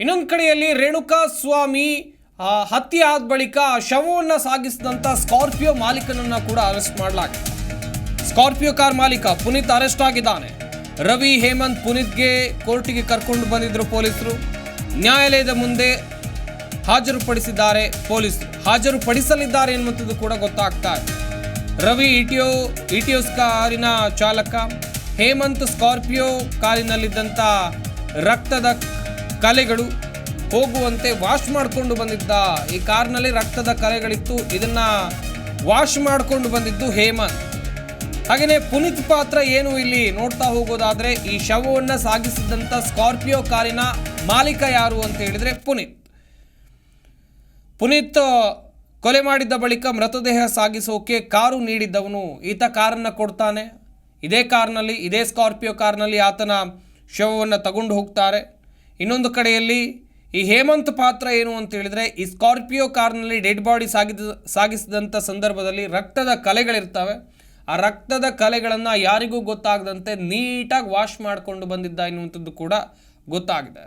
ಇನ್ನೊಂದು ಕಡೆಯಲ್ಲಿ ರೇಣುಕಾ ಸ್ವಾಮಿ ಹತ್ಯೆ ಆದ ಬಳಿಕ ಶವವನ್ನು ಸಾಗಿಸಿದಂಥ ಸ್ಕಾರ್ಪಿಯೋ ಮಾಲೀಕನನ್ನು ಕೂಡ ಅರೆಸ್ಟ್ ಮಾಡಲಾಗಿದೆ ಸ್ಕಾರ್ಪಿಯೋ ಕಾರ್ ಮಾಲೀಕ ಪುನೀತ್ ಅರೆಸ್ಟ್ ಆಗಿದ್ದಾನೆ. ರವಿ ಹೇಮಂತ್ ಪುನೀತ್ಗೆ ಕೋರ್ಟಿಗೆ ಕರ್ಕೊಂಡು ಬಂದಿದ್ದರು ಪೊಲೀಸರು. ನ್ಯಾಯಾಲಯದ ಮುಂದೆ ಹಾಜರುಪಡಿಸಿದ್ದಾರೆ ಪೊಲೀಸರು. ಹಾಜರುಪಡಿಸಲಿದ್ದಾರೆ ಎನ್ನುವಂಥದ್ದು ಕೂಡ ಗೊತ್ತಾಗ್ತಾ ಇದೆ. ರವಿ ಇಟಿಯೋ ಇಟಿಯೋಸ್ ಕಾರಿನ ಚಾಲಕ, ಹೇಮಂತ್ ಸ್ಕಾರ್ಪಿಯೋ ಕಾರಿನಲ್ಲಿದ್ದಂಥ ರಕ್ತದ ಕಲೆಗಳು ಹೋಗುವಂತೆ ವಾಶ್ ಮಾಡಿಕೊಂಡು ಬಂದಿದ್ದ. ಈ ಕಾರ್ನಲ್ಲಿ ರಕ್ತದ ಕಲೆಗಳಿತ್ತು. ಇದನ್ನ ವಾಶ್ ಮಾಡಿಕೊಂಡು ಬಂದಿದ್ದು ಹೇಮಂತ್. ಹಾಗೆಯೇ ಪುನೀತ್ ಪಾತ್ರ ಏನು ಇಲ್ಲಿ ನೋಡ್ತಾ ಹೋಗೋದಾದ್ರೆ, ಈ ಶವವನ್ನು ಸಾಗಿಸಿದಂಥ ಸ್ಕಾರ್ಪಿಯೋ ಕಾರಿನ ಮಾಲೀಕ ಯಾರು ಅಂತ ಹೇಳಿದ್ರೆ ಪುನೀತ್. ಪುನೀತ್ ಕೊಲೆ ಮಾಡಿದ್ದ ಬಳಿಕ ಮೃತದೇಹ ಸಾಗಿಸೋಕೆ ಕಾರು ನೀಡಿದ್ದವನು. ಈತ ಕಾರನ್ನು ಕೊಡ್ತಾನೆ. ಇದೇ ಕಾರ್ನಲ್ಲಿ, ಇದೇ ಸ್ಕಾರ್ಪಿಯೋ ಕಾರ್ನಲ್ಲಿ ಆತನ ಶವವನ್ನು ತಗೊಂಡು ಹೋಗ್ತಾರೆ. ಇನ್ನೊಂದು ಕಡೆಯಲ್ಲಿ ಈ ಹೇಮಂತ್ ಪಾತ್ರ ಏನು ಅಂತ ಹೇಳಿದರೆ ಈ ಸ್ಕಾರ್ಪಿಯೋ ಕಾರ್ನಲ್ಲಿ ಡೆಡ್ ಬಾಡಿ ಸಾಗಿದ ಸಾಗಿಸಿದಂಥ ಸಂದರ್ಭದಲ್ಲಿ ರಕ್ತದ ಕಲೆಗಳಿರ್ತವೆ. ಆ ರಕ್ತದ ಕಲೆಗಳನ್ನು ಯಾರಿಗೂ ಗೊತ್ತಾಗದಂತೆ ನೀಟಾಗಿ ವಾಶ್ ಮಾಡಿಕೊಂಡು ಬಂದಿದ್ದ ಎನ್ನುವಂಥದ್ದು ಕೂಡ ಗೊತ್ತಾಗಿದೆ.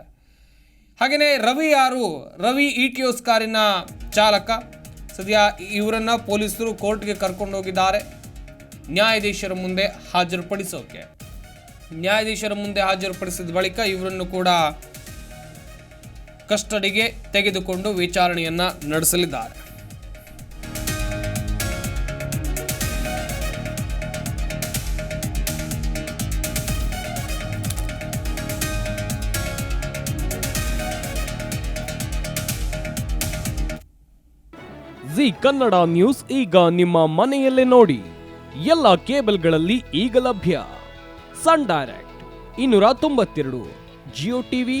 ಹಾಗೆಯೇ ರವಿ ಯಾರು? ರವಿ ಇಟಿಯೋಸ್ ಕಾರಿನ ಚಾಲಕ. ಸದ್ಯ ಇವರನ್ನು ಪೊಲೀಸರು ಕೋರ್ಟ್ಗೆ ಕರ್ಕೊಂಡು ಹೋಗಿದ್ದಾರೆ. ನ್ಯಾಯಾಧೀಶರ ಮುಂದೆ ಹಾಜರುಪಡಿಸೋಕೆ. ನ್ಯಾಯಾಧೀಶರ ಮುಂದೆ ಹಾಜರುಪಡಿಸಿದ ಬಳಿಕ ಇವರನ್ನು ಕೂಡ ಕಸ್ಟಡಿಗೆ ತೆಗೆದುಕೊಂಡು ವಿಚಾರಣೆಯನ್ನ ನಡೆಸಲಿದ್ದಾರೆ. ಜಿ ಕನ್ನಡ ನ್ಯೂಸ್ ಈಗ ನಿಮ್ಮ ಮನೆಯಲ್ಲೇ ನೋಡಿ. ಎಲ್ಲ ಕೇಬಲ್ಗಳಲ್ಲಿ ಈಗ ಲಭ್ಯ. ಸನ್ ಡೈರೆಕ್ಟ್, ಇನ್ನೂರ ತೊಂಬತ್ತೆರಡು, ಜಿಯೋ ಟಿವಿ